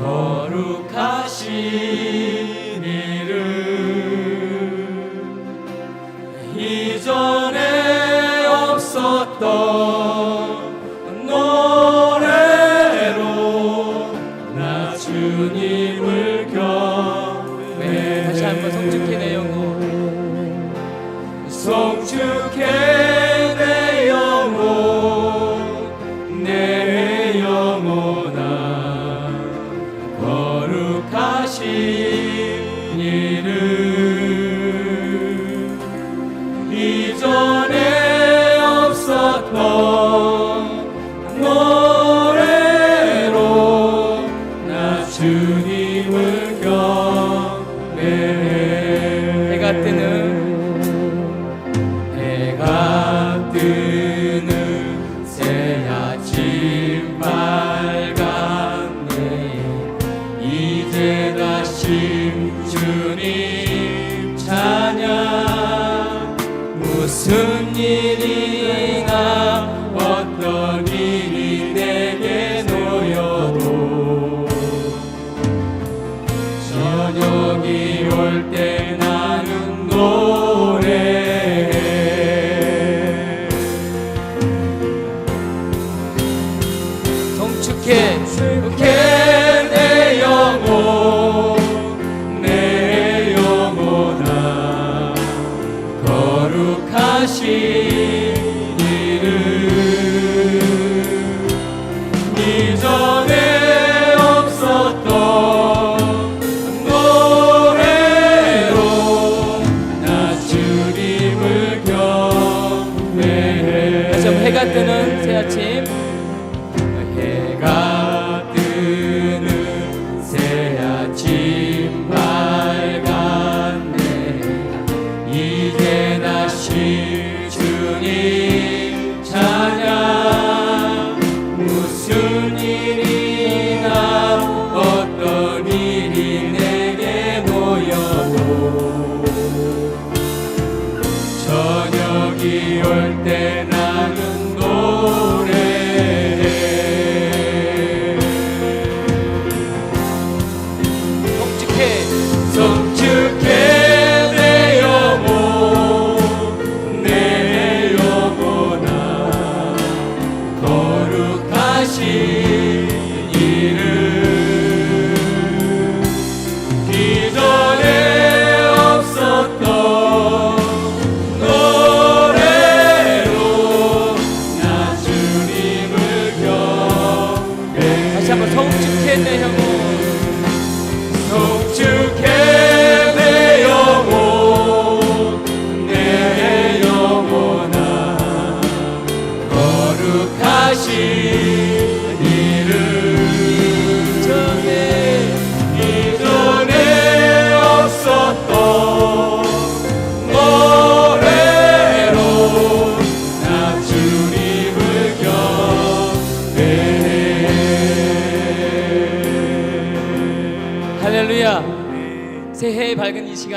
거룩하신 이 하신 이를 대다심 주님 찬양. 무슨 일이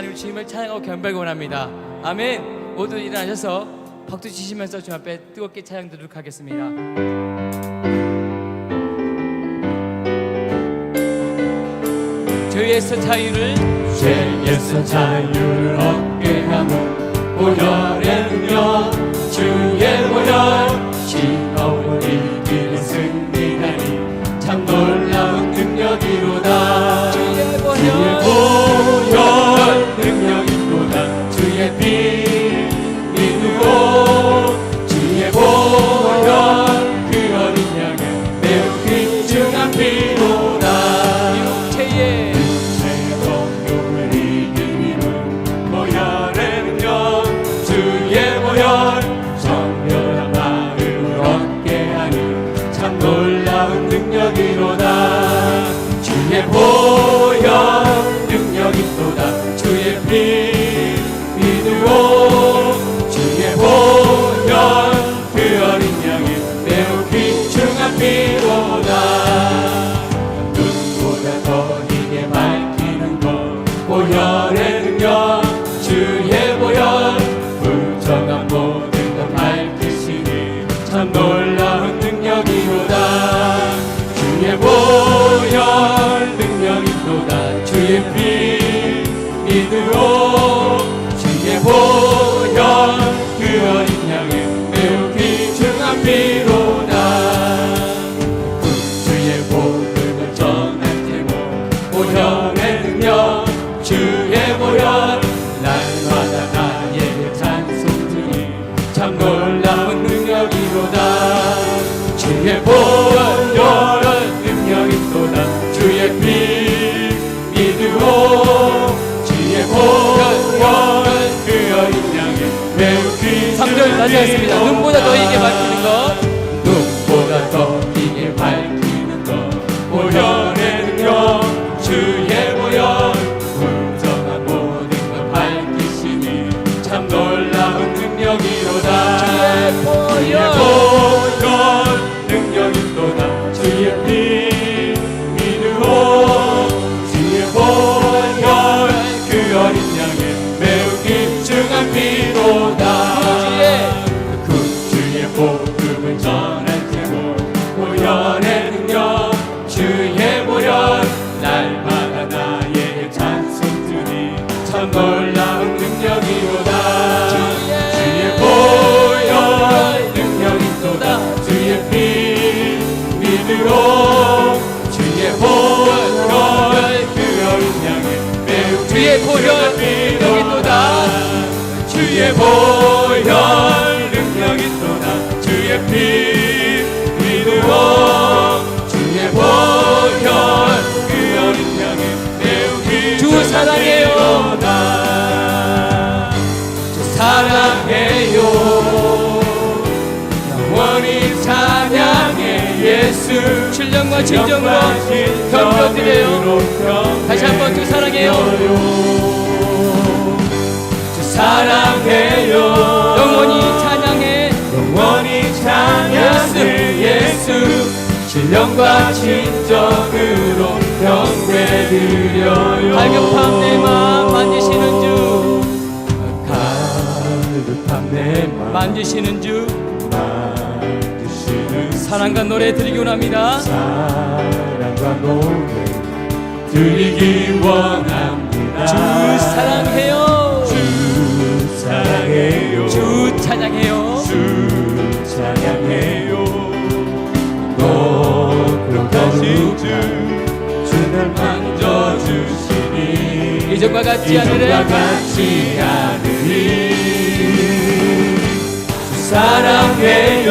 하나님 주님을 찬양하고 경배하기 원합니다. 아멘. 모두 일어나셔서 박수 치시면서 주 앞에 뜨겁게 찬양 드리도록 하겠습니다. 죄에서 자유를 죄에서 자유를 얻게 하는 보혈의 능력 주의 보혈 시험을 이기는 승리하니 참 놀라운 능력이로다 주의 보혈 보혈 진정으로 경배드려요. 다시 한번 주 사랑해요. 주 사랑해요. 영원히 찬양해. 영원히 찬양해 예수. 신령과 진정으로 경배드려요. 갈급함 내 마음 만지시는 주. 가득한 내 마음 만지시는 주 사랑과 노래 드리기 원합니다. 사랑과 노래 드리기 원합니다. 주 사랑해요. 주 사랑해요. 주 찬양해요. 주 찬양해요. 높은 주 주를 만져주시니 이전과 않으리 이전과 같지 않으리. 주 사랑해요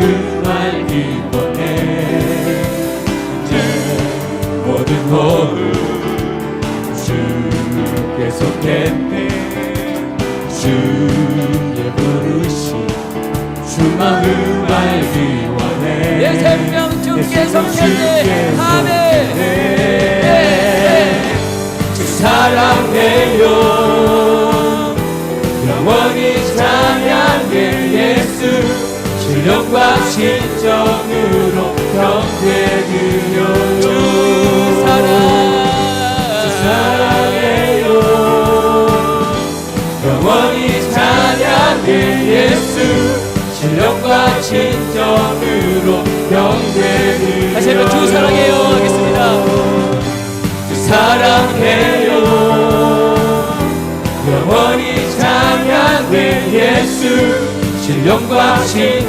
주 마음 알기 원해 이제 모든 호흡 주께 속했네. 주의 부르심 주 마음 알기 원해. 내 생명 주께 내 생명 속했네. 주께 아멘. 속했네. 주 사랑 신령과 진정으로 경배 드려요. 주 사랑. 주 사랑해요. 영원히 찬양해 예수 신령과 진정으로 경배 드려요. 다시 한번 주 사랑해요 하겠습니다. 주 사랑해요. 영원히 찬양해 예수 신령과 진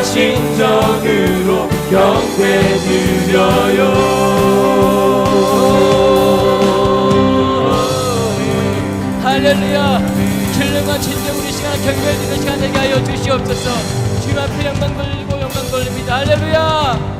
신령과 진정으로 경배 드려요. 할렐루야. 신령과 진정으로 이 시간 경배 드리는 시간 되게 하여 주시옵소서. 주님 앞에 영광 돌리고 영광 돌립니다. 할렐루야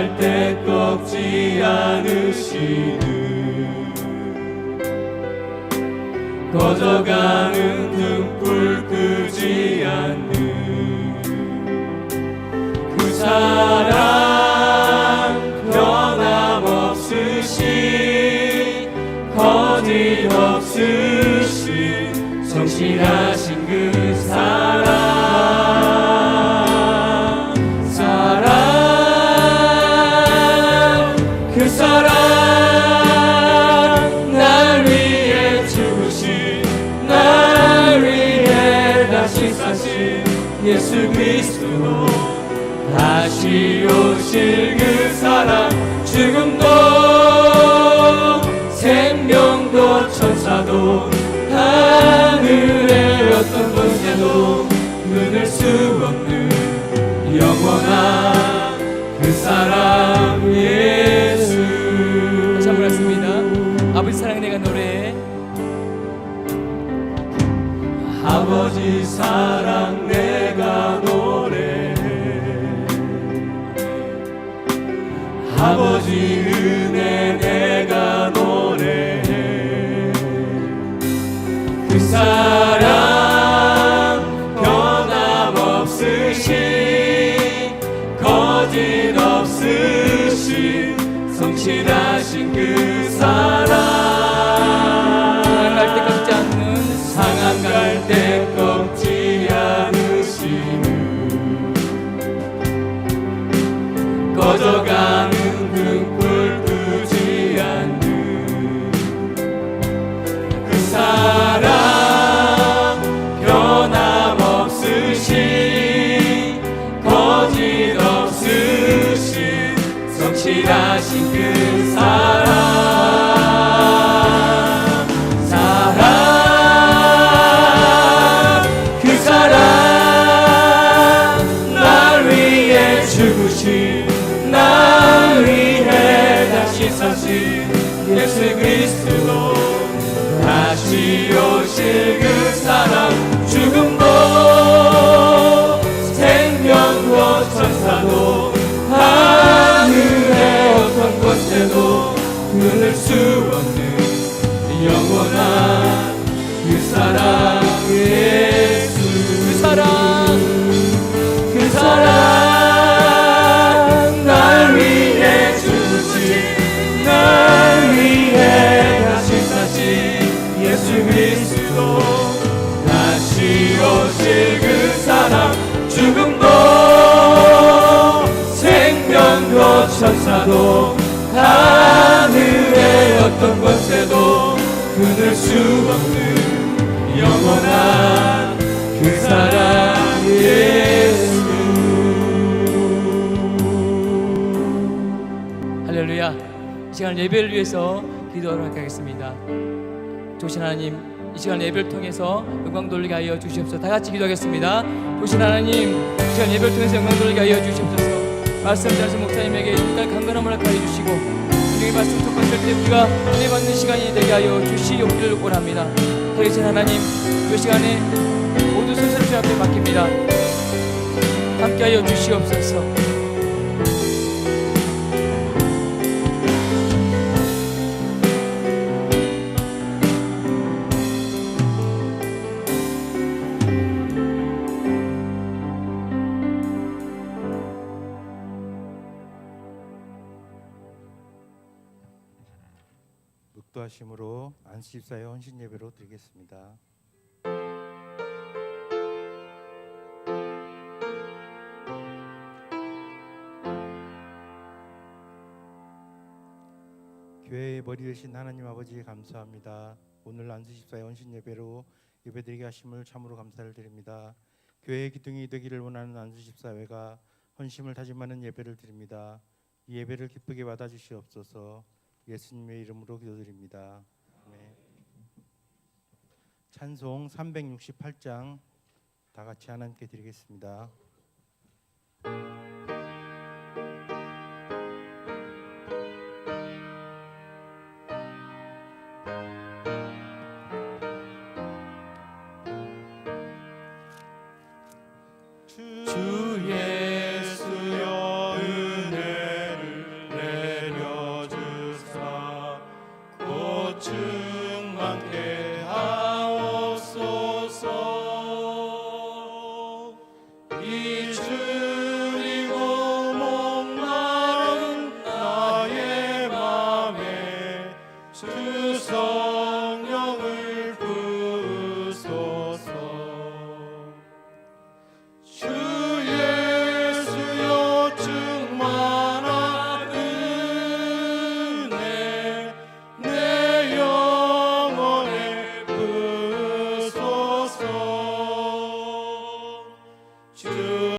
갈대 꺾지 않으시는 꺼져가는 등불 끄지 않는 그 사랑 변함없으시 거짓 없으시 성실하신 예수 그리스도. 다시 오실 그 사랑. 죽음 없는 영원한 그 사랑 예수. 그 사랑 그 사랑 날 위해 주신 날 위해 다시 사신 예수 그리스도. 다시 오실 그 사랑 죽음도 생명도 천사도 권세도 끊을 수 없는 영원한 그 사랑 예수 할렐루야. 이 시간 예배를 위해서 기도하도록 하겠습니다. 조신 하나님, 이 시간 예배를 통해서 영광 돌리게 하여 주시옵소서. 다 같이 기도하겠습니다. 조신 하나님, 이 시간 예배를 통해서 영광 돌리게 하여 주시옵소서. 말씀 전하신 목사님에게 일단 강건함을 하여 주시고 분명히 말씀 첫 번째 때 우리가 은혜 받는 시간이 되게 하여 주시옵기를 원합니다. 대신 하나님, 이 시간에 모두 주 앞에 맡깁니다. 함께하여 주시옵소서. 묵도하심으로 안식사의 헌신 예배로 드리겠습니다. 교회의 머리 되신 하나님 아버지 감사합니다. 오늘 안수십사의 헌신 예배로 예배드리게 하심을 참으로 감사를 드립니다. 교회의 기둥이 되기를 원하는 안수십사회가 헌심을 다짐하는 예배를 드립니다. 이 예배를 기쁘게 받아 주시옵소서. 예수님의 이름으로 기도드립니다. 아멘. 찬송 368장 다 같이 하나님께 드리겠습니다.